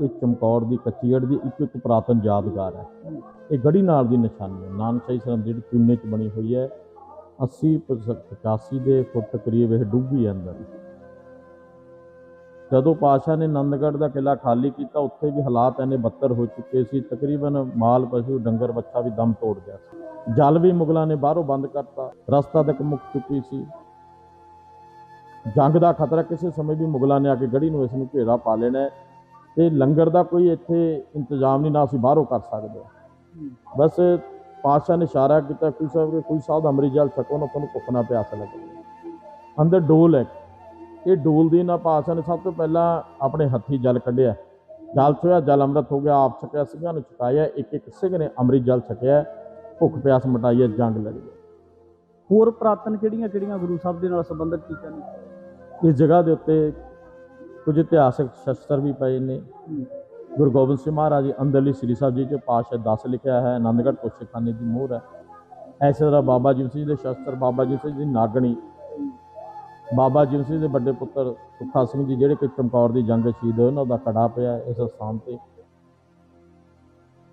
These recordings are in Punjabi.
ਇਹ ਚਮਕੌਰ ਦੀ ਕੱਚੀੜ ਦੀ ਇੱਕ ਇੱਕ ਪੁਰਾਤਨ ਯਾਦਗਾਰ ਹੈ। ਇਹ ਗੜੀ ਨਾਲ ਦੀ ਨਿਸ਼ਾਨੀ ਹੈ। ਨਾਨਕਸ਼ਾਹੀ ਸਰਹੰਦ ਜਿਹੜੀ ਚੂਨੇ 'ਚ ਬਣੀ ਹੋਈ ਹੈ। 80 85 ਦੇ ਫੁੱਟ ਕਰੀਬ ਇਹ ਡੁੱਬੀ ਹੈ ਅੰਦਰ। ਜਦੋਂ ਪਾਸ਼ਾ ਨੇ ਨੰਦਗੜ੍ਹ ਦਾ ਕਿਲਾ ਖਾਲੀ ਕੀਤਾ, ਉੱਥੇ ਵੀ ਹਾਲਾਤ ਐਨੇ ਬੱਤਰ ਹੋ ਚੁੱਕੇ ਸੀ। ਤਕਰੀਬਨ ਮਾਲ ਪਸ਼ੂ, ਡੰਗਰ ਬੱਚਾ ਵੀ ਦਮ ਤੋੜ ਗਿਆ ਸੀ। ਜਲ ਵੀ ਮੁਗਲਾਂ ਨੇ ਬਾਹਰੋਂ ਬੰਦ ਕਰਤਾ। ਰਸਤਾ ਤੱਕ ਮੁੱਕ ਚੁੱਕੀ ਸੀ। ਜੰਗ ਦਾ ਖਤਰਾ ਕਿਸੇ ਸਮੇਂ ਵੀ ਮੁਗਲਾਂ ਨੇ ਆ ਕੇ ਗੜੀ ਨੂੰ ਇਸ ਨੂੰ ਘੇਰਾ ਪਾ ਲੈਣਾ ਤੇ ਲੰਗਰ ਦਾ ਕੋਈ ਇੱਥੇ ਇੰਤਜ਼ਾਮ ਨਹੀਂ ਨਾ ਅਸੀਂ ਬਾਹਰੋਂ ਕਰ ਸਕਦੇ। ਬਸ ਪਾਤਸ਼ਾਹ ਨੇ ਇਸ਼ਾਰਾ ਕੀਤਾ ਕੋਈ ਸਾਹਿਬ ਕਿ ਕੋਈ ਸਾਧ ਅੰਮ੍ਰਿਤ ਜਲ ਛਕੋ ਨਾ ਤੁਹਾਨੂੰ ਭੁੱਖ ਨਾ ਪਿਆਸ ਲੱਗੇ। ਅੰਦਰ ਡੋਲ ਹੈ। ਇਹ ਡੋਲ ਦੀ ਨਾ ਪਾਤਸ਼ਾਹ ਨੇ ਸਭ ਤੋਂ ਪਹਿਲਾਂ ਆਪਣੇ ਹੱਥੀ ਜਲ ਕੱਢਿਆ। ਜਲ ਚੋਇਆ ਜਲ ਅੰਮ੍ਰਿਤ ਹੋ ਗਿਆ ਆਪ ਛਕਿਆ ਸਿੰਘਾਂ ਨੂੰ ਛਕਾਇਆ। ਇੱਕ ਇੱਕ ਸਿੰਘ ਨੇ ਅੰਮ੍ਰਿਤ ਜਲ ਛਕਿਆ ਭੁੱਖ ਪਿਆਸ ਮਿਟਾਈ ਹੈ ਜੰਗ ਲੜੀ ਹੈ ਹੋਰ ਪ੍ਰਾਤਨ ਕਿਹੜੀਆਂ ਕਿਹੜੀਆਂ ਗੁਰੂ ਸਾਹਿਬ ਦੇ ਨਾਲ ਸੰਬੰਧਿਤ ਚੀਜ਼ਾਂ ਨੇ? ਇਸ ਜਗ੍ਹਾ ਦੇ ਉੱਤੇ ਕੁਝ ਇਤਿਹਾਸਕ ਸ਼ਸਤਰ ਵੀ ਪਏ ਨੇ। ਗੁਰੂ ਗੋਬਿੰਦ ਸਿੰਘ ਮਹਾਰਾਜ ਜੀ ਅੰਦਰਲੀ ਸ੍ਰੀ ਸਾਹਿਬ ਜੀ ਚ ਪਾਸ਼ਾ 10 ਲਿਖਿਆ ਹੈ, ਆਨੰਦਗੜ੍ਹ ਕੋਸ਼ੇਖਾਨੇ ਦੀ ਮੋਹਰ ਹੈ। ਐਸੇ ਤਰ੍ਹਾਂ ਬਾਬਾ ਜੀਵ ਸਿੰਘ ਦੇ ਸ਼ਸਤਰ, ਬਾਬਾ ਜੀਵ ਸਿੰਘ ਜੀ ਦੀ ਨਾਗਣੀ, ਬਾਬਾ ਜੀਵ ਸਿੰਘ ਦੇ ਵੱਡੇ ਪੁੱਤਰ ਸੁੱਖਾ ਸਿੰਘ ਜੀ ਜਿਹੜੇ ਕਿ ਚਮਕੌਰ ਦੀ ਜੰਗ ਸ਼ਹੀਦ ਹੋਏ ਉਹਨਾਂ ਦਾ ਕੜਾ ਪਿਆ ਇਸ ਸਥਾਨ ਤੇ।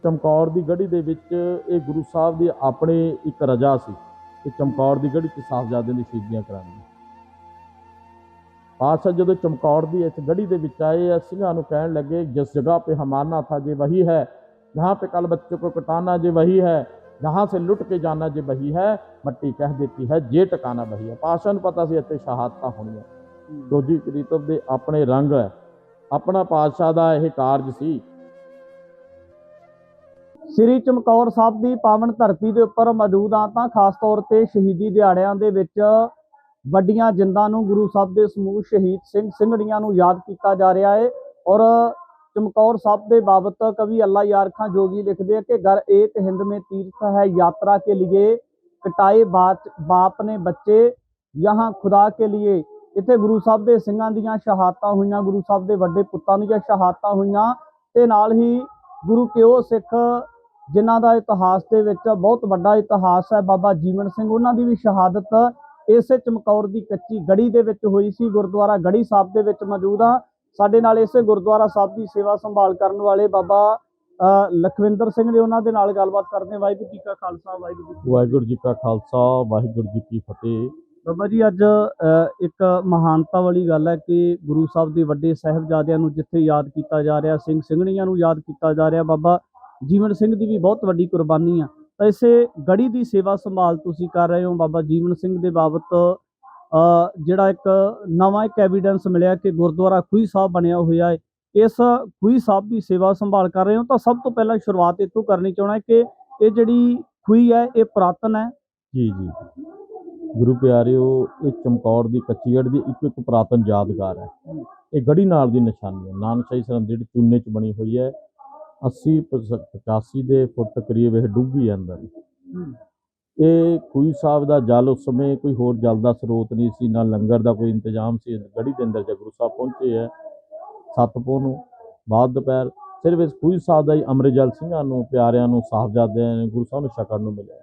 ਚਮਕੌਰ ਦੀ ਗੜੀ ਦੇ ਵਿੱਚ ਇਹ ਗੁਰੂ ਸਾਹਿਬ ਦੀ ਆਪਣੇ ਇੱਕ ਰਜਾ ਸੀ ਕਿ ਚਮਕੌਰ ਦੀ ਗੜੀ 'ਚ ਸਾਹਿਬਜ਼ਾਦਿਆਂ ਦੀ ਸ਼ਹੀਦੀਆਂ ਕਰਾਉਣੀ ਪਾਤਸ਼ਾਹ ਜਦੋਂ ਚਮਕੌਰ ਦੀ ਇਸ ਗੜੀ ਦੇ ਵਿੱਚ ਆਏ ਆ ਸਿੰਘਾਂ ਨੂੰ ਕਹਿਣ ਲੱਗੇ ਜਿਸ ਜਗ੍ਹਾ पे हमारना था जे वही है जहाँ पे कल बच्चों को कटाना जे वही है जहाँ से लुट के जाना जे वही है मट्टी कह देती है जे ਟਿਕਾਣਾ वही है ਪਾਤਸ਼ਾਹ ਨੂੰ ਪਤਾ ਸੀ ਇੱਥੇ ਸ਼ਹਾਦਤਾਂ ਹੋਣੀਆਂ ਰੋਜੀ ਕਰੀਤਬ ਦੇ ਆਪਣੇ ਰੰਗ ਹੈ ਆਪਣਾ ਪਾਤਸ਼ਾਹ ਦਾ ਇਹ ਕਾਰਜ ਸੀ ਸ੍ਰੀ ਚਮਕੌਰ ਸਾਹਿਬ ਦੀ ਪਾਵਨ ਧਰਤੀ ਦੇ ਉੱਪਰ ਮੌਜੂਦ ਆ ਤਾਂ ਖਾਸ ਤੌਰ ਤੇ ਸ਼ਹੀਦੀ ਦਿਹਾੜਿਆਂ ਦੇ ਵਿੱਚ ਵੱਡੀਆਂ ਜਿੰਦਾਂ ਨੂੰ ਗੁਰੂ ਸਾਹਿਬ ਦੇ ਸਮੂਹ ਸ਼ਹੀਦ ਸਿੰਘ ਸਿੰਘੜੀਆਂ ਨੂੰ ਯਾਦ ਕੀਤਾ ਜਾ ਰਿਹਾ ਹੈ ਔਰ ਚਮਕੌਰ ਸਾਹਿਬ ਦੇ ਬਾਬਤ ਕਵੀ ਅੱਲਾ ਯਾਰ ਖਾਂ ਜੋਗੀ ਲਿਖਦੇ ਹੈ ਕਿ ਗਰ ਏਕ ਹਿੰਦ ਮੇ ਤੀਰਥ ਹੈ, ਯਾਤਰਾ ਕੇ ਲਿਏ ਕਟਾਏ ਬਾਪ ਨੇ ਬੱਚੇ ਯਹਾਂ ਖੁਦਾ ਕੇ ਲਿਏ। ਇੱਥੇ ਗੁਰੂ ਸਾਹਿਬ ਦੇ ਸਿੰਘਾਂ ਦੀਆਂ ਸ਼ਹਾਦਤਾਂ ਹੋਈਆਂ, ਗੁਰੂ ਸਾਹਿਬ ਦੇ ਵੱਡੇ ਪੁੱਤਾਂ ਦੀਆਂ ਸ਼ਹਾਦਤਾਂ ਹੋਈਆਂ। ਤੇ ਨਾਲ ਹੀ ਗੁਰੂ ਕਿਓ ਸਿੱਖ, ਜਿਨ੍ਹਾਂ ਦਾ ਇਤਿਹਾਸ ਦੇ ਵਿੱਚ ਬਹੁਤ ਵੱਡਾ ਇਤਿਹਾਸ ਹੈ, ਬਾਬਾ ਜੀਵਨ ਸਿੰਘ, ਉਹਨਾਂ ਦੀ ਵੀ ਸ਼ਹਾਦਤ ਇਸੇ ਚਮਕੌਰ ਦੀ ਕੱਚੀ ਗੜੀ ਦੇ ਵਿੱਚ ਹੋਈ ਸੀ ਗੁਰਦੁਆਰਾ ਗੜੀ ਸਾਹਿਬ ਦੇ ਵਿੱਚ ਮੌਜੂਦ ਆ ਸਾਡੇ ਨਾਲ ਇਸੇ ਗੁਰਦੁਆਰਾ ਸਾਹਿਬ ਦੀ ਸੇਵਾ ਸੰਭਾਲ ਕਰਨ ਵਾਲੇ ਬਾਬਾ ਲਖਵਿੰਦਰ ਸਿੰਘ ਨੇ ਉਹਨਾਂ ਦੇ ਨਾਲ ਗੱਲਬਾਤ ਕਰਦੇ। ਵਾਹਿਗੁਰੂ ਜੀ ਕਾ ਖਾਲਸਾ ਵਾਹਿਗੁਰੂ ਜੀ ਵਾਹਿਗੁਰੂ ਜੀ ਕਾ ਖਾਲਸਾ ਵਾਹਿਗੁਰੂ ਜੀ ਕੀ ਫਤਿਹ। ਬਾਬਾ ਜੀ ਅੱਜ ਇੱਕ ਮਹਾਨਤਾ ਵਾਲੀ ਗੱਲ ਹੈ ਕਿ ਗੁਰੂ ਸਾਹਿਬ ਦੇ ਵੱਡੇ ਸਾਹਿਬਜ਼ਾਦਿਆਂ ਨੂੰ ਜਿੱਥੇ ਯਾਦ ਕੀਤਾ ਜਾ ਰਿਹਾ ਸਿੰਘ ਸਿੰਘਣੀਆਂ ਨੂੰ ਯਾਦ ਕੀਤਾ ਜਾ ਰਿਹਾ। ਬਾਬਾ ਜੀਵਨ ਸਿੰਘ ਦੀ ਵੀ ਬਹੁਤ ਵੱਡੀ ਕੁਰਬਾਨੀ ਆ। ਤਾਂ ਇਸੇ ਗੜੀ ਦੀ ਸੇਵਾ ਸੰਭਾਲ ਤੁਸੀਂ ਕਰ ਰਹੇ ਹੋ ਬਾਬਾ ਜੀਵਨ ਸਿੰਘ ਦੇ ਬਾਬਤ। ਜਿਹੜਾ ਇੱਕ ਨਵਾਂ ਇੱਕ ਐਵੀਡੈਂਸ ਮਿਲਿਆ ਕਿ ਗੁਰਦੁਆਰਾ ਖੂਹੀ ਸਾਹਿਬ ਬਣਿਆ ਹੋਇਆ ਹੈ। ਇਸ ਖੂਹੀ ਸਾਹਿਬ ਦੀ ਸੇਵਾ ਸੰਭਾਲ ਕਰ ਰਹੇ ਹੋ ਤਾਂ ਸਭ ਤੋਂ ਪਹਿਲਾਂ ਸ਼ੁਰੂਆਤ ਇੱਥੋਂ ਕਰਨੀ ਚਾਹਣਾ ਕਿ ਇਹ ਜਿਹੜੀ ਖੂਹੀ ਹੈ, ਇਹ ਪੁਰਾਤਨ ਹੈ। ਜੀ ਜੀ। ਗੁਰੂ ਪਿਆਰਿਓ, ਇਹ ਚਮਕੌਰ ਦੀ ਕੱਚੀੜ ਦੀ ਇੱਕ ਇੱਕ ਪੁਰਾਤਨ ਯਾਦਗਾਰ ਹੈ। ਇਹ ਗੜੀ ਨਾਲ ਦੀ ਨਿਸ਼ਾਨੀ ਹੈ। ਨਾਨਕਸ਼ਾਹੀ ਸਰਹੰਦ ਜਿਹੜੀ ਚੂਨੇ 'ਚ ਬਣੀ ਹੋਈ ਹੈ। 80 85 ਦੇ ਫੁੱਟ ਕਰੀਬ ਇਹ ਹੈ ਅੰਦਰ। ਇਹ ਖੂਹੀ ਸਾਹਿਬ ਦਾ ਜਲ ਉਸ ਸਮੇਂ ਕੋਈ ਹੋਰ ਜਲ ਦਾ ਸਰੋਤ ਨਹੀਂ ਸੀ ਨਾ ਲੰਗਰ ਦਾ ਕੋਈ ਇੰਤਜ਼ਾਮ ਸੀ। ਗੜੀ ਦੇ ਅੰਦਰ ਜਦ ਗੁਰੂ ਸਾਹਿਬ ਪਹੁੰਚੇ ਹੈ ਸੱਤ ਪੋਹ ਨੂੰ ਬਾਅਦ ਦੁਪਹਿਰ ਸਿਰਫ ਇਸ ਖੂਹੀ ਸਾਹਿਬ ਦਾ ਹੀ ਅੰਮ੍ਰਿਤ ਜਲ ਸਿੰਘਾਂ ਨੂੰ ਪਿਆਰਿਆਂ ਨੂੰ ਸਾਹਿਬਜ਼ਾਦਿਆਂ ਨੇ ਗੁਰੂ ਸਾਹਿਬ ਨੂੰ ਛਕਣ ਨੂੰ ਮਿਲਿਆ।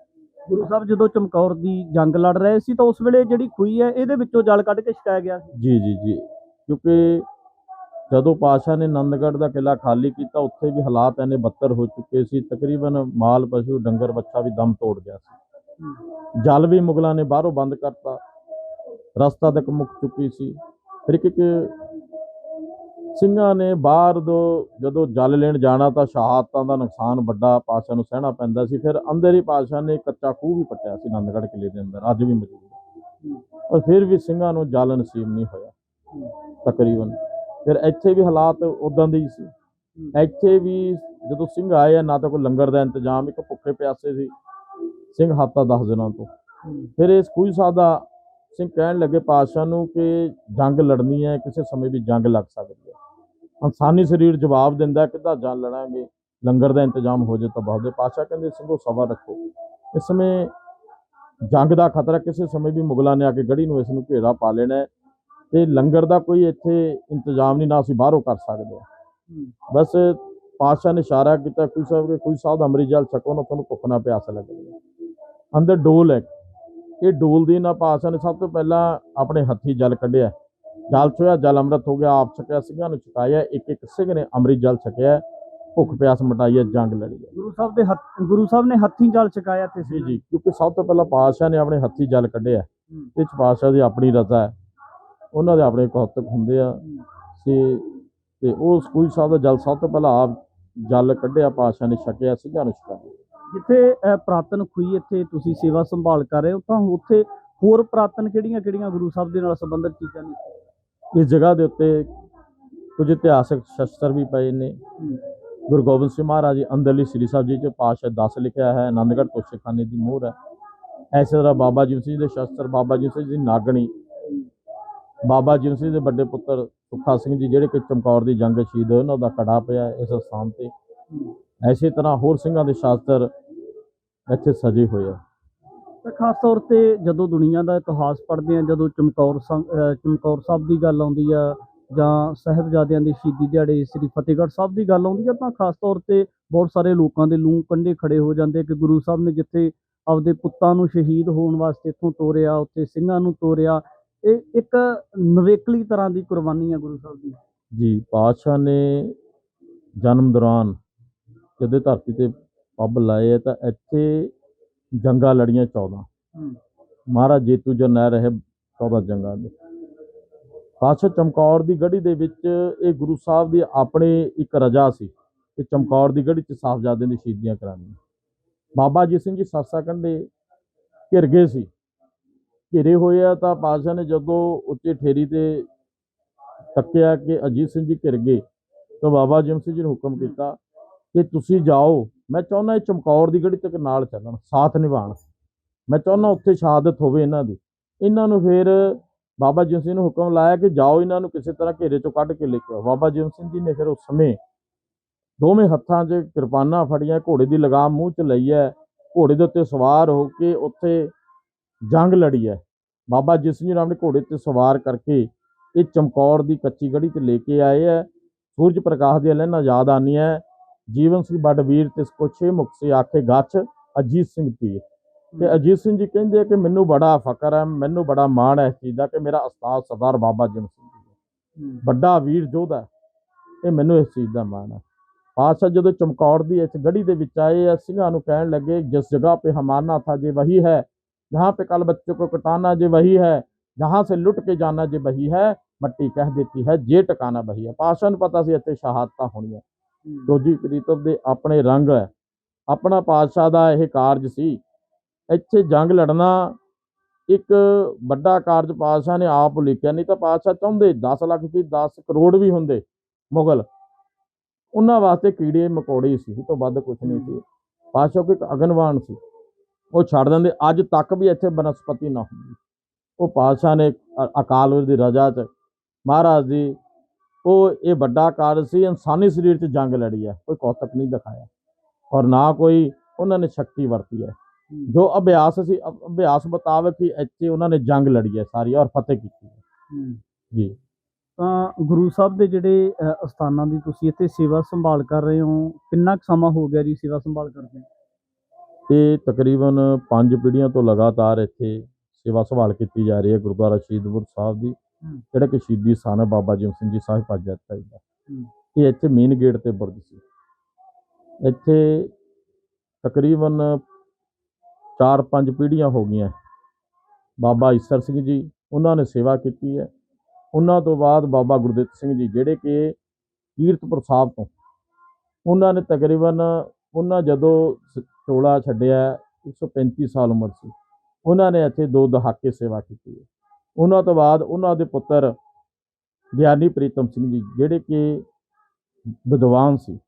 ਗੁਰੂ ਸਾਹਿਬ ਜਦੋਂ ਚਮਕੌਰ ਦੀ ਜੰਗ ਲੜ ਰਹੇ ਸੀ ਤਾਂ ਉਸ ਵੇਲੇ ਜਿਹੜੀ ਖੂਹੀ ਹੈ ਇਹਦੇ ਵਿੱਚੋਂ ਜਲ ਕੱਢ ਕੇ ਛਕਾਇਆ ਗਿਆ ਸੀ। ਜੀ ਜੀ ਜੀ। ਕਿਉਂਕਿ ਜਦੋਂ ਪਾਸ਼ਾ ਨੇ ਨੰਦਗੜ੍ਹ ਦਾ ਕਿਲਾ ਖਾਲੀ ਕੀਤਾ, ਉੱਥੇ ਵੀ ਹਾਲਾਤ ਐਨੇ ਬੱਤਰ ਹੋ ਚੁੱਕੇ ਸੀ, ਤਕਰੀਬਨ ਮਾਲ ਪਸ਼ੂ, ਡੰਗਰ ਬੱਚਾ ਵੀ ਦਮ ਤੋੜ ਗਿਆ ਸੀ। ਜਲ ਵੀ ਮੁਗਲਾਂ ਨੇ ਬਾਹਰੋਂ ਬੰਦ ਕਰਤਾ। ਰਸਤਾ ਤੱਕ ਮੁੱਕ ਚੁੱਕੀ ਸੀ। ਫਿਰ ਇੱਕ ਸਿੰਘਾਂ ਨੇ ਬਾਹਰ ਦੋ ਜਦੋਂ ਜਲ ਲੈਣ ਜਾਣਾ ਤਾਂ ਸ਼ਹਾਦਤਾਂ ਦਾ ਨੁਕਸਾਨ ਵੱਡਾ ਪਾਸ਼ਾ ਨੂੰ ਸਹਿਣਾ ਪੈਂਦਾ ਸੀ। ਫਿਰ ਅੰਦਰ ਹੀ ਪਾਸ਼ਾ ਨੇ ਕੱਚਾ ਖੂਹ ਵੀ ਪੱਟਿਆ ਸੀ ਨੰਦਗੜ੍ਹ ਕਿਲੇ ਦੇ ਅੰਦਰ। ਅੱਜ ਵੀ ਮੌਜੂਦ ਹੈ। ਪਰ ਫਿਰ ਵੀ ਸਿੰਘਾਂ ਨੂੰ ਜਲ ਨਸੀਬ ਨਹੀਂ ਹੋਇਆ। ਤਕਰੀਬਨ ਫਿਰ ਇੱਥੇ ਵੀ ਹਾਲਾਤ ਉਦਾਂ ਦੇ ਹੀ ਸੀ। ਇੱਥੇ ਵੀ ਜਦੋਂ ਸਿੰਘ ਆਏ ਆ ਨਾ ਤਾਂ ਕੋਈ ਲੰਗਰ ਦਾ ਇੰਤਜ਼ਾਮ ਇੱਕ ਭੁੱਖੇ ਪਿਆਸੇ ਸੀ। ਸਿੰਘ ਹਫਤਾ 10 ਦਿਨਾਂ ਤੋਂ। ਫਿਰ ਇਸ ਖੂਹੀ ਸਾਹਿਬ ਦਾ ਸਿੰਘ ਕਹਿਣ ਲੱਗੇ ਪਾਤਸ਼ਾਹ ਨੂੰ ਕਿ ਜੰਗ ਲੜਨੀ ਹੈ ਕਿਸੇ ਸਮੇਂ ਵੀ ਜੰਗ ਲੱਗ ਸਕਦੀ ਹੈ। ਇਨਸਾਨੀ ਸਰੀਰ ਜਵਾਬ ਦਿੰਦਾ ਕਿੱਦਾਂ ਜੰਗ ਲੜਾਂਗੇ ਲੰਗਰ ਦਾ ਇੰਤਜ਼ਾਮ ਹੋ ਜਾਏ ਤਾਂ ਬਹੁਤ ਦੇ। ਪਾਤਸ਼ਾਹ ਕਹਿੰਦੇ ਸਿੰਘੋ ਸਬਰ ਰੱਖੋ। ਇਸ ਸਮੇਂ ਜੰਗ ਦਾ ਖਤਰਾ ਕਿਸੇ ਸਮੇਂ ਵੀ ਮੁਗਲਾਂ ਨੇ ਆ ਕੇ ਗੜੀ ਨੂੰ ਇਸ ਨੂੰ ਘੇਰਾ ਪਾ ਲੈਣਾ ਹੈ। ਤੇ ਲੰਗਰ ਦਾ ਕੋਈ ਇੱਥੇ ਇੰਤਜ਼ਾਮ ਨਹੀਂ ਨਾ ਅਸੀਂ ਬਾਹਰੋਂ ਕਰ ਸਕਦੇ ਹਾਂ। ਬਸ ਪਾਤਸ਼ਾਹ ਨੇ ਇਸ਼ਾਰਾ ਕੀਤਾ ਕੋਈ ਸਾਹਿਬ ਕਿ ਕੋਈ ਸਾਹਿਬ ਅੰਮ੍ਰਿਤ ਜਲ ਛਕੋ ਨਾ ਤੁਹਾਨੂੰ ਭੁੱਖ ਨਾ ਪਿਆਸ ਲੱਗੇ। ਅੰਦਰ ਡੋਲ ਹੈ। ਇਹ ਡੋਲ ਦੀ ਨਾ ਪਾਤਸ਼ਾਹ ਨੇ ਸਭ ਤੋਂ ਪਹਿਲਾਂ ਆਪਣੇ ਹੱਥੀ ਜਲ ਕੱਢਿਆ। ਜਲ ਛੋਇਆ ਜਲ ਅੰਮ੍ਰਿਤ ਹੋ ਗਿਆ ਆਪ ਛਕਿਆ ਸਿੰਘਾਂ ਨੂੰ ਛਕਾਇਆ ਇੱਕ ਇੱਕ ਸਿੰਘ ਨੇ ਅੰਮ੍ਰਿਤ ਜਲ ਛਕਿਆ ਭੁੱਖ ਪਿਆਸ ਮਿਟਾਈ ਹੈ ਜੰਗ ਲੜੀ ਹੈ। ਗੁਰੂ ਸਾਹਿਬ ਦੇ ਹੱਥ ਗੁਰੂ ਸਾਹਿਬ ਨੇ ਹੱਥੀਂ ਜਲ ਛਕਾਇਆ ਤੇ ਜੀ ਜੀ ਕਿਉਂਕਿ ਸਭ ਤੋਂ ਪਹਿਲਾਂ ਪਾਤਸ਼ਾਹ ਨੇ ਆਪਣੇ ਹੱਥੀ ਜਲ ਕੱਢਿਆ। ਇਹ 'ਚ ਪਾਤਸ਼ਾਹ ਦੀ ਆਪਣੀ ਰਜ਼ਾ ਹੈ। ਉਹਨਾਂ ਦੇ ਆਪਣੇ ਕੌਤਕ ਹੁੰਦੇ ਆ। ਤੇ ਤੇ ਉਹ ਸਕੂਲ ਸਾਹਿਬ ਦਾ ਜਲ ਸਭ ਤੋਂ ਪਹਿਲਾਂ ਆਪ ਜਲ ਕੱਢਿਆ ਪਾਤਸ਼ਾਹ ਨੇ ਛਕਿਆ ਸਿੰਘਾਂ ਨੂੰ ਛਕਾਇਆ ਜਿੱਥੇ ਪੁਰਾਤਨ ਖੂਹੀ ਇੱਥੇ ਤੁਸੀਂ ਸੇਵਾ ਸੰਭਾਲ ਕਰ ਰਹੇ ਹੋ ਤਾਂ ਉੱਥੇ ਹੋਰ ਪੁਰਾਤਨ ਕਿਹੜੀਆਂ ਕਿਹੜੀਆਂ ਗੁਰੂ ਸਾਹਿਬ ਦੇ ਨਾਲ ਸੰਬੰਧਿਤ ਚੀਜ਼ਾਂ ਨੇ? ਇਸ ਜਗ੍ਹਾ ਦੇ ਉੱਤੇ ਕੁਝ ਇਤਿਹਾਸਕ ਸ਼ਸਤਰ ਵੀ ਪਏ ਨੇ। ਗੁਰੂ ਗੋਬਿੰਦ ਸਿੰਘ ਮਹਾਰਾਜ ਜੀ ਅੰਦਰਲੀ ਸ੍ਰੀ ਸਾਹਿਬ ਜੀ ਚ ਪਾਸ਼ਾ 10 ਲਿਖਿਆ ਹੈ ਆਨੰਦਗੜ੍ਹ ਕੋਸ਼ੇਖਾਨੇ ਦੀ ਮੋਹਰ ਹੈ। ਐਸੇ ਤਰ੍ਹਾਂ ਬਾਬਾ ਜੀਵਨ ਸਿੰਘ ਦੇ ਸ਼ਸਤਰ ਬਾਬਾ ਜੀਵਨ ਸਿੰਘ ਦੀ ਨਾਗਣੀ ਬਾਬਾ ਜੀਵਨ ਸਿੰਘ ਦੇ ਵੱਡੇ ਪੁੱਤਰ ਸੁੱਖਾ ਸਿੰਘ ਜੀ, ਜਿਹੜੇ ਕਿ ਚਮਕੌਰ ਦੀ ਜੰਗ ਸ਼ਹੀਦ ਹੋਏ, ਉਹਨਾਂ ਦਾ ਕੜਾ ਪਿਆ ਇਸ ਸਥਾਨ ਤੇ। ਐਸੇ ਤਰ੍ਹਾਂ ਹੋਰ ਸਿੰਘਾਂ ਦੇ ਸ਼ਾਸਤਰ ਇੱਥੇ ਸਜੇ ਹੋਏ ਆ। ਤਾਂ ਖਾਸ ਤੌਰ ਤੇ ਜਦੋਂ ਦੁਨੀਆ ਦਾ ਇਤਿਹਾਸ ਪੜ੍ਹਦੇ ਆ, ਜਦੋਂ ਚਮਕੌਰ ਚਮਕੌਰ ਸਾਹਿਬ ਦੀ ਗੱਲ ਆਉਂਦੀ ਆ ਜਾਂ ਸਾਹਿਬਜ਼ਾਦਿਆਂ ਦੇ ਸ਼ਹੀਦੀ ਦਿਹਾੜੇ ਸ੍ਰੀ ਫਤਿਹਗੜ੍ਹ ਸਾਹਿਬ ਦੀ ਗੱਲ ਆਉਂਦੀ ਆ, ਤਾਂ ਖਾਸ ਤੌਰ ਤੇ ਬਹੁਤ ਸਾਰੇ ਲੋਕਾਂ ਦੇ ਲੂੰ ਕੰਢੇ ਖੜੇ ਹੋ ਜਾਂਦੇ ਕਿ ਗੁਰੂ ਸਾਹਿਬ ਨੇ ਜਿੱਥੇ ਆਪਦੇ ਪੁੱਤਾਂ ਨੂੰ ਸ਼ਹੀਦ ਹੋਣ ਵਾਸਤੇ ਇੱਥੋਂ ਤੋਰਿਆ, ਉੱਥੇ ਸਿੰਘਾਂ ਨੂੰ ਤੋਰਿਆ ਇਹ ਇੱਕ ਨਵੇਕਲੀ ਤਰ੍ਹਾਂ ਦੀ ਕੁਰਬਾਨੀ ਆ ਗੁਰੂ ਸਾਹਿਬ ਦੀ। ਜੀ ਪਾਤਸ਼ਾਹ ਨੇ ਜਨਮ ਦੌਰਾਨ ਜਦੋਂ ਧਰਤੀ ਤੇ ਪੱਬ ਲਾਏ ਆ ਤਾਂ ਇੱਥੇ ਜੰਗਾਂ ਲੜੀਆਂ 14 ਮਹਾਰਾਜ ਜੇਤੂ ਜਰਨੈਲ ਰਹੇ 14 ਜੰਗਾਂ ਦੇ। ਪਾਤਸ਼ਾਹ ਚਮਕੌਰ ਦੀ ਗੜੀ ਦੇ ਵਿੱਚ ਇਹ ਗੁਰੂ ਸਾਹਿਬ ਦੀ ਆਪਣੀ ਇੱਕ ਰਜਾ ਸੀ ਕਿ ਚਮਕੌਰ ਦੀ ਗੜੀ 'ਚ ਸਾਹਿਬਜ਼ਾਦਿਆਂ ਦੀ ਸ਼ਹੀਦੀਆਂ ਕਰਾਉਣੀਆਂ ਬਾਬਾ ਜੀ ਸਿੰਘ ਜੀ ਸਰਸਾ ਕੰਢੇ ਘਿਰ ਗਏ ਸੀ। ਘਿਰੇ ਹੋਏ ਆ, ਤਾਂ ਪਾਤਸ਼ਾਹ ਨੇ ਜਦੋਂ ਉੱਚੇ ਠੇਰੀ ਤੇ ਤੱਕਿਆ ਕਿ ਅਜੀਤ ਸਿੰਘ ਜੀ ਘਿਰ ਗਏ, ਤਾਂ ਬਾਬਾ ਜਮ ਸਿੰਘ ਜੀ ਨੇ ਹੁਕਮ ਕੀਤਾ ਕਿ ਤੁਸੀਂ ਜਾਓ, ਮੈਂ ਚਾਹੁੰਦਾ ਇਹ ਚਮਕੌਰ ਦੀ ਗੜੀ ਤੱਕ ਨਾਲ ਚੱਲਣ, ਸਾਥ ਨਿਭਾਉਣ। ਮੈਂ ਚਾਹੁੰਦਾ ਉੱਥੇ ਸ਼ਹਾਦਤ ਹੋਵੇ ਇਹਨਾਂ ਦੀ। ਇਹਨਾਂ ਨੂੰ ਫਿਰ ਬਾਬਾ ਜੀਵਨ ਸਿੰਘ ਨੂੰ ਹੁਕਮ ਲਾਇਆ ਕਿ ਜਾਓ ਇਹਨਾਂ ਨੂੰ ਕਿਸੇ ਤਰ੍ਹਾਂ ਘੇਰੇ ਚੋਂ ਕੱਢ ਕੇ ਲੈ ਕੇ ਆਓ। ਬਾਬਾ ਜੀਵਨ ਸਿੰਘ ਜੀ ਨੇ ਫਿਰ ਉਸ ਸਮੇਂ ਦੋਵੇਂ ਹੱਥਾਂ 'ਚ ਕਿਰਪਾਨਾਂ ਫੜੀਆਂ, ਘੋੜੇ ਦੀ ਲਗਾਮ ਮੂੰਹ 'ਚ ਲਈ ਹੈ ਘੋੜੇ ਦੇ ਉੱਤੇ ਸਵਾਰ ਹੋ ਕੇ ਉੱਥੇ ਜੰਗ ਲੜੀ ਹੈ ਬਾਬਾ ਜਸਨ ਜੀ ਰਾਮ ਨੇ ਘੋੜੇ ਤੇ ਸਵਾਰ ਕਰਕੇ ਇਹ ਚਮਕੌਰ ਦੀ ਕੱਚੀ ਗੜੀ ਤੇ ਲੈ ਕੇ ਆਏ ਹੈ ਸੂਰਜ ਪ੍ਰਕਾਸ਼ ਦੇ ਲੈਣਾ ਯਾਦ ਆਨੀ ਹੈ। ਜੀਵਨ ਸਿੰਘ ਬੜਵੀਰ ਤਿਸ ਪੁੱਛੇ ਮੁਖ ਸੇ ਆਖੇ ਗੱਛ ਅਜੀਤ ਸਿੰਘ ਪੀਰ। ਤੇ ਅਜੀਤ ਸਿੰਘ ਜੀ ਕਹਿੰਦੇ ਆ ਕਿ ਮੈਨੂੰ ਬੜਾ ਫਕਰ ਹੈ ਮੈਨੂੰ ਬੜਾ ਮਾਣ ਹੈ ਇਸ ਚੀਜ਼ ਦਾ ਕਿ ਮੇਰਾ ਉਸਤਾਦ ਸਰਦਾਰ ਬਾਬਾ ਜਨ ਸਿੰਘ ਜੀ ਵੱਡਾ ਵੀਰ ਜੋਧਾ ਇਹ ਮੈਨੂੰ ਇਸ ਚੀਜ਼ ਦਾ ਮਾਣ ਹੈ। ਪਾਤਸ਼ਾਹ ਜਦੋਂ ਚਮਕੌਰ ਦੀ ਇਸ ਗੜੀ ਦੇ ਵਿੱਚ ਆਏ ਆ ਸਿੰਘਾਂ ਨੂੰ ਕਹਿਣ ਲੱਗੇ ਜਿਸ ਜਗ੍ਹਾ ਤੇ ਹਮਾਨਾ ਥਾ ਜੇ ਵਹੀ ਹੈ जहाँ पे कल बच्चों को कटाना जे वही है जहाँ से लुट के जाना जे वही है मट्टी कह देती है जे टकाना वही है ਪਾਤਸ਼ਾਹ ਨੂੰ ਪਤਾ ਸੀ ਇੱਥੇ ਸ਼ਹਾਦਤਾਂ ਹੋਣੀਆਂ ਜੋਜੀ ਪ੍ਰੀਤਮ ਦੇ ਆਪਣੇ ਰੰਗ ਹੈ ਆਪਣਾ ਪਾਤਸ਼ਾਹ ਦਾ ਇਹ ਕਾਰਜ ਸੀ ਇੱਥੇ ਜੰਗ ਲੜਨਾ ਇੱਕ ਵੱਡਾ ਕਾਰਜ ਪਾਤਸ਼ਾਹ ਨੇ ਆਪ ਲਿਖਿਆ ਨਹੀਂ ਤਾਂ ਪਾਤਸ਼ਾਹ ਚਾਹੁੰਦੇ 10 ਲੱਖ ਕੀ 10 ਕਰੋੜ ਵੀ ਹੁੰਦੇ ਮੁਗਲ ਉਹਨਾਂ ਵਾਸਤੇ ਕੀੜੇ ਮਕੌੜੇ ਹੀ ਸੀ ਇਹ ਤੋਂ ਵੱਧ ਕੁਝ ਨਹੀਂ ਸੀ ਪਾਤਸ਼ਾਹ ਕੋਈ ਇੱਕ ਅਗਨਵਾਨ ਸੀ ਉਹ ਛੱਡ ਦਿੰਦੇ। ਅੱਜ ਤੱਕ ਵੀ ਇੱਥੇ ਬਨਸਪਤੀ ਨਾ ਹੁੰਦੀ। ਉਹ ਪਾਤਸ਼ਾਹ ਨੇ ਅਕਾਲ ਪੁਰਖ ਦੀ ਰਜਾ ਚ ਮਹਾਰਾਜ ਦੀ ਉਹ ਇਹ ਵੱਡਾ ਕਾਰਜ ਸੀ ਇਨਸਾਨੀ ਸਰੀਰ 'ਚ ਜੰਗ ਲੜੀ ਹੈ। ਕੋਈ ਕੌਤਕ ਨਹੀਂ ਦਿਖਾਇਆ। ਔਰ ਨਾ ਕੋਈ ਉਹਨਾਂ ਨੇ ਸ਼ਕਤੀ ਵਰਤੀ ਹੈ। ਜੋ ਅਭਿਆਸ ਸੀ ਅਭਿਆਸ ਮੁਤਾਬਕ ਹੀ ਇੱਥੇ ਉਹਨਾਂ ਨੇ ਜੰਗ ਲੜੀ ਹੈ ਸਾਰੀ ਔਰ ਫਤਿਹ ਕੀਤੀ ਹੈ। ਜੀ। ਤਾਂ ਗੁਰੂ ਸਾਹਿਬ ਦੇ ਜਿਹੜੇ ਅਸਥਾਨਾਂ ਦੀ ਤੁਸੀਂ ਇੱਥੇ ਸੇਵਾ ਸੰਭਾਲ ਕਰ ਰਹੇ ਹੋ ਕਿੰਨਾ ਕੁ ਸਮਾਂ ਹੋ ਗਿਆ ਜੀ ਸੇਵਾ ਸੰਭਾਲ ਕਰਦੇ ਤੇ ਤਕਰੀਬਨ ਪੰਜ ਪੀੜ੍ਹੀਆਂ ਤੋਂ ਲਗਾਤਾਰ ਇੱਥੇ ਸੇਵਾ ਸੰਭਾਲ ਕੀਤੀ ਜਾ ਰਹੀ ਹੈ ਗੁਰਦੁਆਰਾ ਸ਼ਹੀਦਪੁਰ ਸਾਹਿਬ ਦੀ। ਜਿਹੜਾ ਕਿ ਸ਼ਹੀਦੀ ਸਥਾਨ ਹੈ ਬਾਬਾ ਜੀਵਨ ਸਿੰਘ ਜੀ ਸਾਹਿਬ ਸਾਹਿਬ ਦਾ ਹੂੰ। ਇਹ ਇੱਥੇ ਮੇਨ ਗੇਟ ਤੇ ਬੁਰਜ ਸੀ ਇੱਥੇ ਤਕਰੀਬਨ 4-5 ਪੀੜ੍ਹੀਆਂ ਹੋ ਗਈਆਂ ਬਾਬਾ ਈਸਰ ਸਿੰਘ ਜੀ ਉਹਨਾਂ ਨੇ ਸੇਵਾ ਕੀਤੀ ਹੈ ਉਹਨਾਂ ਤੋਂ ਬਾਅਦ ਬਾਬਾ ਗੁਰਦਿੱਤ ਸਿੰਘ ਜੀ ਜਿਹੜੇ ਕਿ ਕੀਰਤਪੁਰ ਸਾਹਿਬ ਤੋਂ ਉਹਨਾਂ ਨੇ ਤਕਰੀਬਨ ਉਹਨਾਂ ਜਦੋਂ ਸ- ਚੋਲਾ ਛੱਡਿਆ 135 ਸਾਲ ਉਮਰ ਸੀ। ਉਹਨਾਂ ਨੇ ਇੱਥੇ ਦੋ ਦਹਾਕੇ ਸੇਵਾ ਕੀਤੀ ਹੈ। ਉਹਨਾਂ ਤੋਂ ਬਾਅਦ ਉਹਨਾਂ ਦੇ ਪੁੱਤਰ ਗਿਆਨੀ ਪ੍ਰੀਤਮ ਸਿੰਘ ਜੀ, ਜਿਹੜੇ ਕਿ ਵਿਦਵਾਨ ਸੀ,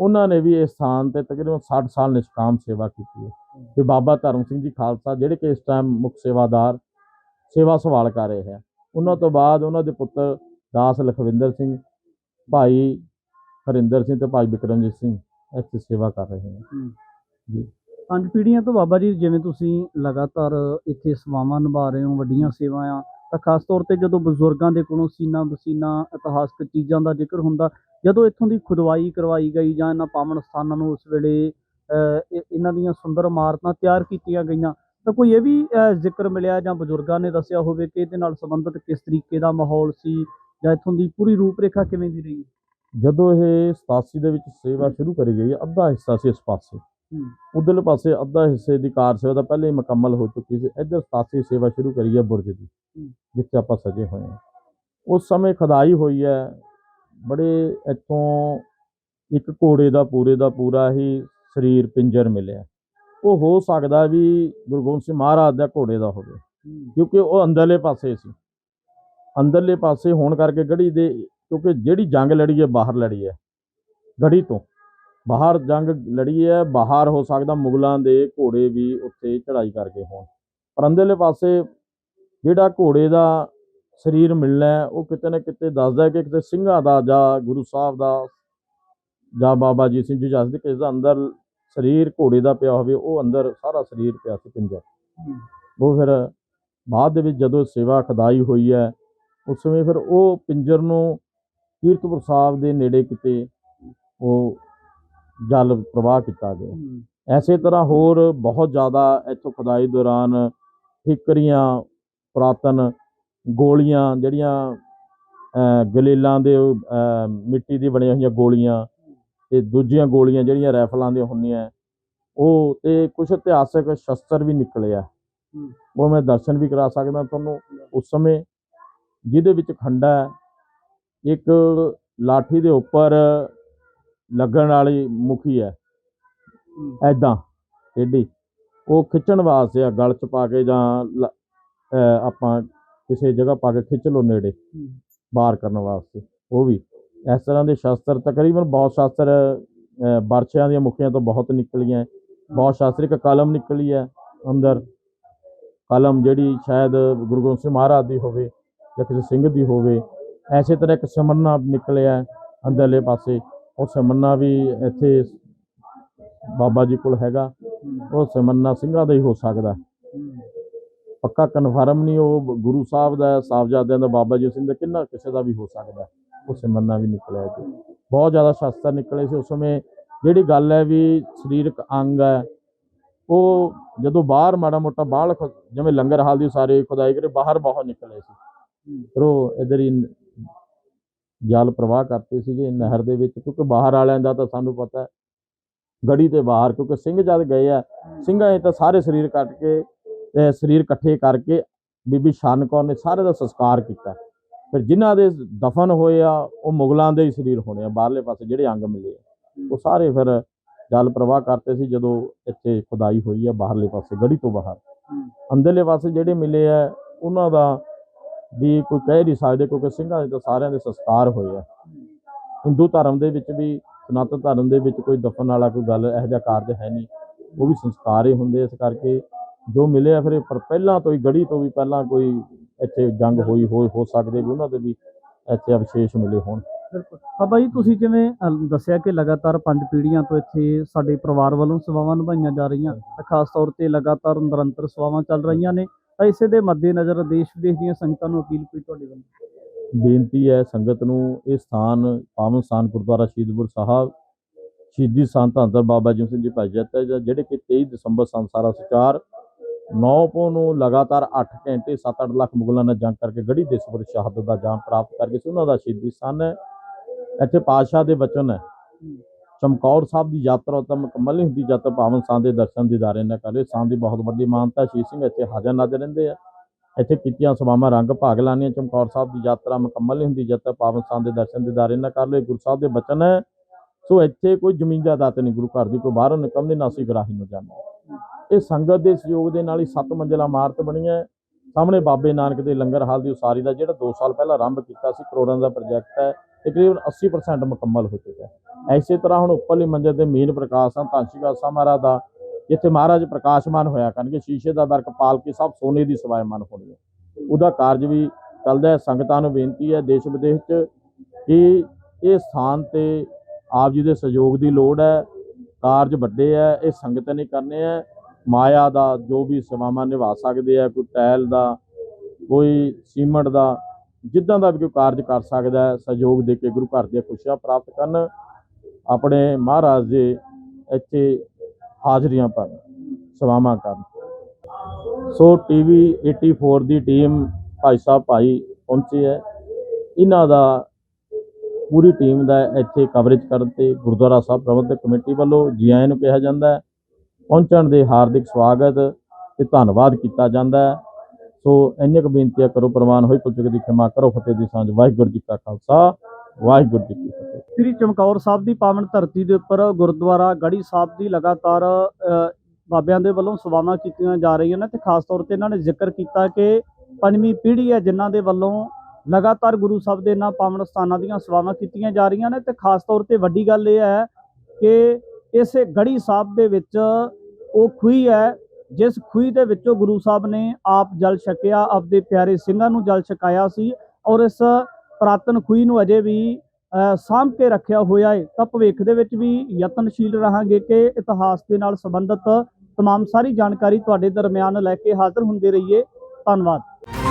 ਉਹਨਾਂ ਨੇ ਵੀ ਇਸ ਸਥਾਨ ਤੇ ਤਕਰੀਬਨ 60 ਸਾਲ ਨਿਸ਼ਕਾਮ ਸੇਵਾ ਕੀਤੀ ਹੈ। ਤੇ ਬਾਬਾ ਧਰਮ ਸਿੰਘ ਜੀ ਖਾਲਸਾ, ਜਿਹੜੇ ਕਿ ਇਸ ਟਾਈਮ ਮੁੱਖ ਸੇਵਾਦਾਰ, ਸੇਵਾ ਸੰਭਾਲ ਕਰ ਰਹੇ ਹੈ। ਉਹਨਾਂ ਤੋਂ ਬਾਅਦ ਉਹਨਾਂ ਦੇ ਪੁੱਤਰ ਦਾਸ ਲਖਵਿੰਦਰ ਸਿੰਘ, ਭਾਈ ਹਰਿੰਦਰ ਸਿੰਘ ਤੇ ਭਾਈ ਬਿਕਰਮਜੀਤ ਸਿੰਘ ਇੱਥੇ ਸੇਵਾ ਕਰ ਰਹੇ ਹਨ ਪੰਜ ਪੀੜ੍ਹੀਆਂ ਤੋਂ ਬਾਬਾ ਜੀ ਜਿਵੇਂ ਤੁਸੀਂ ਲਗਾਤਾਰ ਇੱਥੇ ਸੇਵਾਵਾਂ ਨਿਭਾ ਰਹੇ ਹੋ ਵੱਡੀਆਂ ਸੇਵਾਵਾਂ ਤਾਂ ਖਾਸ ਤੌਰ ਤੇ ਜਦੋਂ ਬਜ਼ੁਰਗਾਂ ਦੇ ਕੋਲੋਂ ਸੀਨਾ ਬਸੀਨਾ ਇਤਿਹਾਸਕ ਚੀਜ਼ਾਂ ਦਾ ਜ਼ਿਕਰ ਹੁੰਦਾ ਜਦੋਂ ਇੱਥੋਂ ਦੀ ਖੁਦਵਾਈ ਕਰਵਾਈ ਗਈ ਜਾਂ ਇਹਨਾਂ ਪਾਵਨ ਸਥਾਨਾਂ ਨੂੰ ਉਸ ਵੇਲੇ ਇਹਨਾਂ ਦੀਆਂ ਸੁੰਦਰ ਇਮਾਰਤਾਂ ਤਿਆਰ ਕੀਤੀਆਂ ਗਈਆਂ ਤਾਂ ਕੋਈ ਇਹ ਵੀ ਜ਼ਿਕਰ ਮਿਲਿਆ ਜਾਂ ਬਜ਼ੁਰਗਾਂ ਨੇ ਦੱਸਿਆ ਹੋਵੇ ਕਿ ਇਹਦੇ ਨਾਲ ਸੰਬੰਧਿਤ ਕਿਸ ਤਰੀਕੇ ਦਾ ਮਾਹੌਲ ਸੀ ਜਾਂ ਇੱਥੋਂ ਦੀ ਪੂਰੀ ਰੂਪਰੇਖਾ ਕਿਵੇਂ ਦੀ ਰਹੀ? ਜਦੋਂ ਇਹ 87 ਦੇ ਵਿੱਚ ਸੇਵਾ ਸ਼ੁਰੂ ਕਰੀ ਗਈ ਅੱਧਾ ਹਿੱਸਾ ਸੀ ਇਸ ਪਾਸੇ। ਉਧਰਲੇ ਪਾਸੇ ਅੱਧਾ ਹਿੱਸੇ ਦੀ ਕਾਰ ਸੇਵਾ ਤਾਂ ਪਹਿਲੇ ਹੀ ਮੁਕੰਮਲ ਹੋ ਚੁੱਕੀ ਸੀ। ਇੱਧਰ 87 ਸੇਵਾ ਸ਼ੁਰੂ ਕਰੀ ਹੈ ਬੁਰਜ ਦੀ ਜਿੱਥੇ ਆਪਾਂ ਸਜੇ ਹੋਏ ਹਾਂ ਉਸ ਸਮੇਂ ਖਦਾਈ ਹੋਈ ਹੈ ਬੜੇ ਇੱਥੋਂ ਇੱਕ ਘੋੜੇ ਦਾ ਪੂਰੇ ਦਾ ਪੂਰਾ ਹੀ ਸਰੀਰ ਪਿੰਜਰ ਮਿਲਿਆ। ਉਹ ਹੋ ਸਕਦਾ ਵੀ ਗੁਰੂ ਗੋਬਿੰਦ ਸਿੰਘ ਮਹਾਰਾਜ ਦਾ ਘੋੜੇ ਦਾ ਹੋਵੇ ਕਿਉਂਕਿ ਉਹ ਅੰਦਰਲੇ ਪਾਸੇ ਸੀ। ਅੰਦਰਲੇ ਪਾਸੇ ਹੋਣ ਕਰਕੇ ਗੜੀ ਦੇ ਕਿਉਂਕਿ ਜਿਹੜੀ ਜੰਗ ਲੜੀ ਹੈ ਬਾਹਰ ਲੜੀ ਹੈ ਗੜੀ ਤੋਂ। ਬਾਹਰ ਜੰਗ ਲੜੀ ਹੈ ਬਾਹਰ ਹੋ ਸਕਦਾ ਮੁਗਲਾਂ ਦੇ ਘੋੜੇ ਵੀ ਉੱਥੇ ਚੜਾਈ ਕਰਕੇ ਹੋਣ। ਪਰ ਅੰਦਰਲੇ ਪਾਸੇ ਜਿਹੜਾ ਘੋੜੇ ਦਾ ਸਰੀਰ ਮਿਲਣਾ ਉਹ ਕਿਤੇ ਨਾ ਕਿਤੇ ਦੱਸਦਾ ਕਿ ਕਿਤੇ ਸਿੰਘਾਂ ਦਾ ਜਾਂ ਗੁਰੂ ਸਾਹਿਬ ਦਾ ਜਾਂ ਬਾਬਾ ਜੀ ਸਿੰਘ ਜੀ ਜਸ ਦੇ ਕਿਸੇ ਦਾ ਅੰਦਰ ਸਰੀਰ ਘੋੜੇ ਦਾ ਪਿਆ ਹੋਵੇ ਉਹ ਅੰਦਰ ਸਾਰਾ ਸਰੀਰ ਪਿਆ ਸੀ ਪਿੰਜਰ ਉਹ ਫਿਰ ਬਾਅਦ ਦੇ ਵਿੱਚ ਜਦੋਂ ਸੇਵਾ ਖਦਾਈ ਹੋਈ ਹੈ ਉਸ ਸਮੇਂ ਫਿਰ ਉਹ ਪਿੰਜਰ ਨੂੰ ਕੀਰਤਪੁਰ ਸਾਹਿਬ ਦੇ ਨੇੜੇ ਕਿਤੇ ਉਹ ਜਲ ਪ੍ਰਵਾਹ ਕੀਤਾ ਗਿਆ। ਐਸੇ ਤਰ੍ਹਾਂ ਹੋਰ ਬਹੁਤ ਜ਼ਿਆਦਾ ਇੱਥੋਂ ਖੁਦਾਈ ਦੌਰਾਨ ਠਿਕਰੀਆਂ ਪੁਰਾਤਨ ਗੋਲੀਆਂ ਜਿਹੜੀਆਂ ਗਲੇਲਾਂ ਦੇ ਮਿੱਟੀ ਦੀ ਬਣੀਆਂ ਹੋਈਆਂ ਗੋਲੀਆਂ ਤੇ ਦੂਜੀਆਂ ਗੋਲੀਆਂ ਜਿਹੜੀਆਂ ਰਾਈਫਲਾਂ ਦੀਆਂ ਹੁੰਦੀਆਂ ਉਹ ਤੇ ਕੁਝ ਇਤਿਹਾਸਕ ਸ਼ਸਤਰ ਵੀ ਨਿਕਲੇ ਆ। ਉਹ ਮੈਂ ਦਰਸ਼ਨ ਵੀ ਕਰਾ ਸਕਦਾ ਤੁਹਾਨੂੰ ਉਸ ਸਮੇਂ ਜਿਹਦੇ ਵਿੱਚ ਖੰਡਾ ਇੱਕ ਲਾਠੀ ਦੇ ਉੱਪਰ ਲੱਗਣ ਵਾਲੀ ਮੁਖੀ ਹੈ। ਐਦਾਂ ਟੇਢੀ ਉਹ ਖਿੱਚਣ ਵਾਸਤੇ ਆ ਗਲ ਚ ਪਾ ਕੇ ਜਾਂ ਲ- ਆਪਾਂ ਕਿਸੇ ਜਗ੍ਹਾ ਪਾ ਕੇ ਖਿੱਚ ਲਓ ਨੇੜੇ ਬਾਹਰ ਕਰਨ ਵਾਸਤੇ। ਉਹ ਵੀ ਇਸ ਤਰ੍ਹਾਂ ਦੇ ਸ਼ਾਸਤਰ ਤਕਰੀਬਨ ਬਹੁਤ ਸ਼ਾਸਤਰ ਅਹ, ਬਰਛਿਆਂ ਦੀਆਂ ਮੁਖੀਆਂ ਤੋਂ ਬਹੁਤ ਨਿਕਲੀਆਂ। ਬਹੁਤ ਸ਼ਾਸਤਰ ਇੱਕ ਕਲਮ ਨਿਕਲੀ ਹੈ ਅੰਦਰ। ਕਲਮ ਜਿਹੜੀ ਸ਼ਾਇਦ ਗੁਰੂ ਗੋਬਿੰਦ ਸਿੰਘ ਮਹਾਰਾਜ ਦੀ ਹੋਵੇ ਜਾਂ ਕਿਸੇ ਸਿੰਘ ਦੀ ਹੋਵੇ ਐਸੇ ਤਰ੍ਹਾਂ ਇੱਕ ਸਿਮਰਨਾ ਨਿਕਲਿਆ ਅੰਦਰਲੇ ਪਾਸੇ। ਉਹ ਸਿਮਰਨਾ ਵੀ ਇੱਥੇ ਬਾਬਾ ਜੀ ਕੋਲ ਹੈਗਾ। ਉਹ ਸਿਮਰਨਾ ਸਿੰਘਾਂ ਦਾ ਹੀ ਹੋ ਸਕਦਾ। ਪੱਕਾ ਕਨਫਰਮ ਨਹੀਂ, ਉਹ ਗੁਰੂ ਸਾਹਿਬ ਦਾ, ਸਾਹਿਬਜ਼ਾਦਿਆਂ ਦਾ, ਬਾਬਾ ਜੀ ਸਿੰਘ ਦਾ, ਕਿੰਨਾ ਕਿਸੇ ਦਾ ਵੀ ਹੋ ਸਕਦਾ। ਉਹ ਸਿਮਰਨਾ ਵੀ ਨਿਕਲਿਆ ਜੀ ਬਹੁਤ ਜ਼ਿਆਦਾ ਸ਼ਸਤਰ ਨਿਕਲੇ ਸੀ ਉਸ ਸਮੇਂ। ਜਿਹੜੀ ਗੱਲ ਹੈ ਵੀ ਸਰੀਰਕ ਅੰਗ ਹੈ, ਉਹ ਜਦੋਂ ਬਾਹਰ ਮਾੜਾ ਮੋਟਾ ਬਾਹਰ ਜਿਵੇਂ ਲੰਗਰ ਹਾਲ ਦੀ ਸਾਰੇ ਖੁਦਾਈ ਕਰੇ, ਬਾਹਰ ਬਹੁਤ ਨਿਕਲੇ ਸੀ। ਫਿਰ ਉਹ ਇਧਰ ਹੀ ਜਲ ਪ੍ਰਵਾਹ ਕਰਦੇ ਸੀਗੇ ਨਹਿਰ ਦੇ ਵਿੱਚ ਕਿਉਂਕਿ ਬਾਹਰ ਵਾਲਿਆਂ ਦਾ ਤਾਂ ਸਾਨੂੰ ਪਤਾ ਗੜੀ ਤੇ ਬਾਹਰ ਕਿਉਂਕਿ ਸਿੰਘ ਜਦ ਗਏ ਆ ਸਿੰਘਾਂ ਨੇ ਤਾਂ ਸਾਰੇ ਸਰੀਰ ਕੱਟ ਕੇ ਤੇ ਸਰੀਰ ਇਕੱਠੇ ਕਰਕੇ ਬੀਬੀ ਸ਼ਾਨ ਕੌਰ ਨੇ ਸਾਰੇ ਦਾ ਸੰਸਕਾਰ ਕੀਤਾ। ਫਿਰ ਜਿਨ੍ਹਾਂ ਦੇ ਦਫਨ ਹੋਏ ਆ ਉਹ ਮੁਗਲਾਂ ਦੇ ਹੀ ਸਰੀਰ ਹੋਣੇ ਆ ਬਾਹਰਲੇ ਪਾਸੇ ਜਿਹੜੇ ਅੰਗ ਮਿਲੇ ਆ। ਉਹ ਸਾਰੇ ਫਿਰ ਜਲ ਪ੍ਰਵਾਹ ਕਰਤੇ ਸੀ ਜਦੋਂ ਇੱਥੇ ਖੁਦਾਈ ਹੋਈ ਆ ਬਾਹਰਲੇ ਪਾਸੇ ਗੜੀ ਤੋਂ ਬਾਹਰ। ਅੰਦਰਲੇ ਪਾਸੇ ਜਿਹੜੇ ਮਿਲੇ ਆ ਉਹਨਾਂ ਦਾ ਵੀ ਕੋਈ ਕਹਿ ਨਹੀਂ ਸਕਦੇ, ਕਿਉਂਕਿ ਸਿੰਘਾਂ ਦੇ ਤਾਂ ਸਾਰਿਆਂ ਦੇ ਸੰਸਕਾਰ ਹੋਏ ਆ। ਹਿੰਦੂ ਧਰਮ ਦੇ ਵਿੱਚ ਵੀ, ਸਨਾਤਨ ਧਰਮ ਦੇ ਵਿੱਚ ਕੋਈ ਦਫਨ ਵਾਲਾ ਕੋਈ ਗੱਲ, ਇਹੋ ਜਿਹਾ ਕਾਰਜ ਹੈ ਨਹੀਂ। ਉਹ ਵੀ ਸੰਸਕਾਰ ਹੀ ਹੁੰਦੇ ਇਸ ਕਰਕੇ। ਜੋ ਮਿਲੇ ਆ ਫਿਰ ਇਹ ਪਰ ਪਹਿਲਾਂ ਤੋਂ ਹੀ, ਗੜੀ ਤੋਂ ਵੀ ਪਹਿਲਾਂ ਕੋਈ ਇੱਥੇ ਜੰਗ ਹੋਈ, ਹੋ ਸਕਦੇ ਵੀ ਉਹਨਾਂ ਦੇ ਵੀ ਇੱਥੇ ਅਵਸ਼ੇਸ਼ ਮਿਲੇ ਹੋਣ। ਬਿਲਕੁਲ। ਬਾਬਾ ਜੀ, ਤੁਸੀਂ ਜਿਵੇਂ ਦੱਸਿਆ ਕਿ ਲਗਾਤਾਰ ਪੰਜ ਪੀੜ੍ਹੀਆਂ ਤੋਂ ਇੱਥੇ ਸਾਡੇ ਪਰਿਵਾਰ ਵੱਲੋਂ ਸੇਵਾਵਾਂ ਨਿਭਾਈਆਂ ਜਾ ਰਹੀਆਂ, ਤਾਂ ਖਾਸ ਤੌਰ ਤੇ ਲਗਾਤਾਰ ਨਿਰੰਤਰ ਸੇਵਾਵਾਂ ਚੱਲ ਰਹੀਆਂ ਨੇ। ਤਾਂ ਇਸੇ ਦੇ ਮੱਦੇਨਜ਼ਰ ਦੇਸ਼ ਵਿਦੇਸ਼ ਦੀਆਂ ਸੰਗਤਾਂ ਨੂੰ ਅਪੀਲ ਕੋਈ ਤੁਹਾਡੇ ਵੱਲੋਂ? ਬੇਨਤੀ ਹੈ ਸੰਗਤ ਨੂੰ ਇਹ ਸਥਾਨ ਪਾਵਨ ਸਥਾਨ ਗੁਰਦੁਆਰਾ ਸ਼ਹੀਦਪੁਰ ਸਾਹਿਬ, ਸ਼ਹੀਦੀ ਸੰਤ ਧੰਨ ਬਾਬਾ ਜੀ ਸਿੰਘ ਜੀ ਭਾਈ ਜੱਤਾ ਜੀ ਜਿਹੜੇ ਕਿ 23 ਦਸੰਬਰ ਸੰਨ ਸਾਰਾ ਸਚਾਰ 9 ਪੋ ਨੂੰ ਲਗਾਤਾਰ 8 ਘੰਟੇ 7-8 ਲੱਖ ਮੁਗਲਾਂ ਨਾਲ ਜੰਗ ਕਰਕੇ ਗੜੀ ਦੇ ਦੇਸਪੁਰ ਸ਼ਹਾਦਤ ਦਾ ਜਾਮ ਪ੍ਰਾਪਤ ਕਰਕੇ ਸੀ, ਉਹਨਾਂ ਦਾ ਸ਼ਹੀਦੀ ਸਥਾਨ ਹੈ। ਇੱਥੇ ਪਾਤਸ਼ਾਹ ਦੇ ਵਚਨ ਹੈ। ਚਮਕੌਰ ਸਾਹਿਬ ਦੀ ਯਾਤਰਾ ਤਾਂ ਮੁਕੰਮਲ ਨਹੀਂ ਹੁੰਦੀ, ਜਦ ਤੱਕ ਪਾਵਨ ਸਥਾਨ ਦੇ ਦਰਸ਼ਨ ਦੀਦਾਰੇ ਨਾ ਕਰੇ ਸਥਾਨ ਦੀ ਬਹੁਤ ਵੱਡੀ ਮਾਨਤਾ ਸ਼ਹੀਦ ਸਿੰਘ ਇੱਥੇ ਹਾਜ਼ਰ ਨਾਜ਼ਰ ਰਹਿੰਦੇ ਆ। ਇੱਥੇ ਕੀਤੀਆਂ ਸੇਵਾਵਾਂ ਰੰਗ ਭਾਗ ਲਾਣੀਆਂ ਚਮਕੌਰ ਸਾਹਿਬ ਦੀ ਯਾਤਰਾ ਮੁਕੰਮਲ ਨਹੀਂ ਹੁੰਦੀ, ਜਦ ਤੱਕ ਪਾਵਨ ਸਥਾਨ ਦੇ ਦਰਸ਼ਨ ਦੀਦਾਰੇ ਨਾ ਕਰ ਲਏ, ਗੁਰੂ ਸਾਹਿਬ ਦੇ ਬਚਨ ਹੈ। ਸੋ ਇੱਥੇ ਕੋਈ ਜ਼ਮੀਨ ਜਾਇਦਾਦ ਨਹੀਂ, ਗੁਰੂ ਘਰ ਦੀ ਕੋਈ ਬਾਹਰੋਂ ਨਿਕਮ ਨਹੀਂ ਨਾਸੀ ਗਰਾਹੀ ਨੂੰ ਜਾਣਾ ਇਹ ਸੰਗਤ ਦੇ ਸਹਿਯੋਗ ਦੇ ਨਾਲ ਹੀ ਸੱਤ ਮੰਜ਼ਿਲਾ ਇਮਾਰਤ ਬਣੀ ਹੈ। ਸਾਹਮਣੇ ਬਾਬੇ ਨਾਨਕ ਦੇ ਲੰਗਰ ਹਾਲ ਦੀ ਉਸਾਰੀ ਦਾ ਜਿਹੜਾ 2 ਸਾਲ ਪਹਿਲਾਂ ਆਰੰਭ ਕੀਤਾ ਸੀ, ਕਰੋੜਾਂ ਦਾ ਪ੍ਰੋਜੈਕਟ ਹੈ। ਤਕਰੀਬਨ 80% ਮੁਕੰਮਲ ਹੋ ਚੁੱਕਾ ਹੈ। ਐਸੇ ਤਰ੍ਹਾਂ ਹੁਣ ਉੱਪਰਲੀ ਮੰਜ਼ਿਲ ਤੇ ਮੀਨ ਪ੍ਰਕਾਸ਼ ਹਨ ਧੰਸ਼ੀਗਾ ਸਾਹਿਬ ਮਹਾਰਾਜ ਦਾ, ਜਿੱਥੇ ਮਹਾਰਾਜ ਪ੍ਰਕਾਸ਼ਮਾਨ ਹੋਇਆ ਕਰਨਗੇ, ਸ਼ੀਸ਼ੇ ਦਾ ਵਰਕ, ਪਾਲਕੀ ਸਭ ਸੋਨੇ ਦੀ ਸਵਾਇਮਾਨ ਹੋਣੀ ਹੈ ਉਹਦਾ ਕਾਰਜ ਵੀ ਚੱਲਦਾ ਹੈ, ਸੰਗਤਾਂ ਨੂੰ ਬੇਨਤੀ ਹੈ ਦੇਸ਼ ਵਿਦੇਸ਼ 'ਚ ਕਿ ਇਹ ਸਥਾਨ ਤੇ ਆਪ ਜੀ ਦੇ ਸਹਿਯੋਗ ਦੀ ਲੋੜ ਹੈ, ਕਾਰਜ ਵੱਡੇ ਹੈ, ਇਹ ਸੰਗਤ ਨੇ ਕਰਨੇ ਹੈ। ਮਾਇਆ ਦਾ ਜੋ ਵੀ ਸੇਵਾਵਾਂ ਨਿਭਾ ਸਕਦੇ ਆ ਕੋਈ ਟੈਲ ਦਾ, ਕੋਈ ਸੀਮਟ ਦਾ ਜਿੱਦਾਂ ਦਾ ਵੀ ਕੋਈ ਕਾਰਜ ਕਰ ਸਕਦਾ ਹੈ, ਸਹਿਯੋਗ ਦੇ ਕੇ ਗੁਰੂ ਘਰ ਦੀਆਂ ਖੁਸ਼ੀਆਂ ਪ੍ਰਾਪਤ ਕਰਨ, ਆਪਣੇ ਮਹਾਰਾਜ ਦੇ ਇੱਥੇ ਹਾਜ਼ਰੀਆਂ ਭਰਨ, ਸੇਵਾਵਾਂ ਕਰਨ। ਸੋ ਟੀਵੀ 84 ਦੀ ਟੀਮ ਭਾਈ ਸਾਹਿਬ ਭਾਈ ਪਹੁੰਚੇ ਹੈ। ਇਹਨਾਂ ਦਾ ਪੂਰੀ ਟੀਮ ਦਾ ਇੱਥੇ ਕਵਰੇਜ ਕਰਨ ਤੇ ਗੁਰਦੁਆਰਾ ਸਾਹਿਬ ਪ੍ਰਬੰਧਕ ਕਮੇਟੀ ਵੱਲੋਂ ਜੀ ਆਇਆਂ ਨੂੰ ਕਿਹਾ ਜਾਂਦਾ ਹੈ। ਪਹੁੰਚਣ ਦੇ ਹਾਰਦਿਕ ਸਵਾਗਤ ਤੇ ਧੰਨਵਾਦ ਕੀਤਾ ਜਾਂਦਾ ਹੈ। ਸੋ ਇੰਨੀਆਂ ਕੁ ਬੇਨਤੀਆਂ ਕਰੋ ਪ੍ਰਵਾਨ ਹੋਈ ਪੁੱਛਕ ਦੀ ਖਿਮਾ ਕਰੋ, ਫਤਿਹ ਦੀ ਸਾਂਝ, ਵਾਹਿਗੁਰੂ ਜੀ ਕਾ ਖਾਲਸਾ, ਵਾਹਿਗੁਰੂ ਜੀ ਕੀ ਫਤਿਹ। ਸ੍ਰੀ ਚਮਕੌਰ ਸਾਹਿਬ ਦੀ ਪਾਵਨ ਧਰਤੀ ਦੇ ਉੱਪਰ ਗੁਰਦੁਆਰਾ ਗੜੀ ਸਾਹਿਬ ਦੀ ਲਗਾਤਾਰ ਬਾਬਿਆਂ ਦੇ ਵੱਲੋਂ ਸੇਵਾਵਾਂ ਕੀਤੀਆਂ ਜਾ ਰਹੀਆਂ ਨੇ ਤੇ ਖਾਸ ਤੌਰ ਤੇ ਇਹਨਾਂ ਨੇ ਜ਼ਿਕਰ ਕੀਤਾ ਕਿ ਪੰਜਵੀਂ ਪੀੜ੍ਹੀ ਹੈ ਜਿਨ੍ਹਾਂ ਦੇ ਵੱਲੋਂ ਲਗਾਤਾਰ ਗੁਰੂ ਸਾਹਿਬ ਦੇ ਇਹਨਾਂ ਪਾਵਨ ਸਥਾਨਾਂ ਦੀਆਂ ਸੇਵਾਵਾਂ ਕੀਤੀਆਂ ਜਾ ਰਹੀਆਂ ਨੇ ਤੇ ਖਾਸ ਤੌਰ ਤੇ ਵੱਡੀ ਗੱਲ ਇਹ ਹੈ ਕਿ ਇਸੇ ਗੜੀ ਸਾਹਿਬ ਦੇ ਵਿੱਚ ਉਹ ਖੂਹੀ ਹੈ ਜਿਸ ਖੂਹੀ ਦੇ ਵਿੱਚੋਂ ਗੁਰੂ ਸਾਹਿਬ ਨੇ ਆਪ ਜਲ ਛਕਿਆ ਆਪਦੇ ਪਿਆਰੇ ਸਿੰਘਾਂ ਨੂੰ ਜਲ ਛਕਾਇਆ ਸੀ ਔਰ ਇਸ ਪ੍ਰਾਤਨ ਖੂਹੀ ਨੂੰ ਅਜੇ ਵੀ ਅ, ਸਾਂਭ ਕੇ ਰੱਖਿਆ ਹੋਇਆ ਹੈ ਤਾਂ ਭਵਿੱਖ ਦੇ ਵਿੱਚ ਵੀ ਯਤਨਸ਼ੀਲ ਰਹਾਂਗੇ ਕਿ ਇਤਿਹਾਸ ਦੇ ਨਾਲ ਸੰਬੰਧਿਤ तमाम ਸਾਰੀ ਜਾਣਕਾਰੀ ਤੁਹਾਡੇ ਦਰਮਿਆਨ ਲੈ ਕੇ ਹਾਜ਼ਰ ਹੁੰਦੇ ਰਹੀਏ ਧੰਨਵਾਦ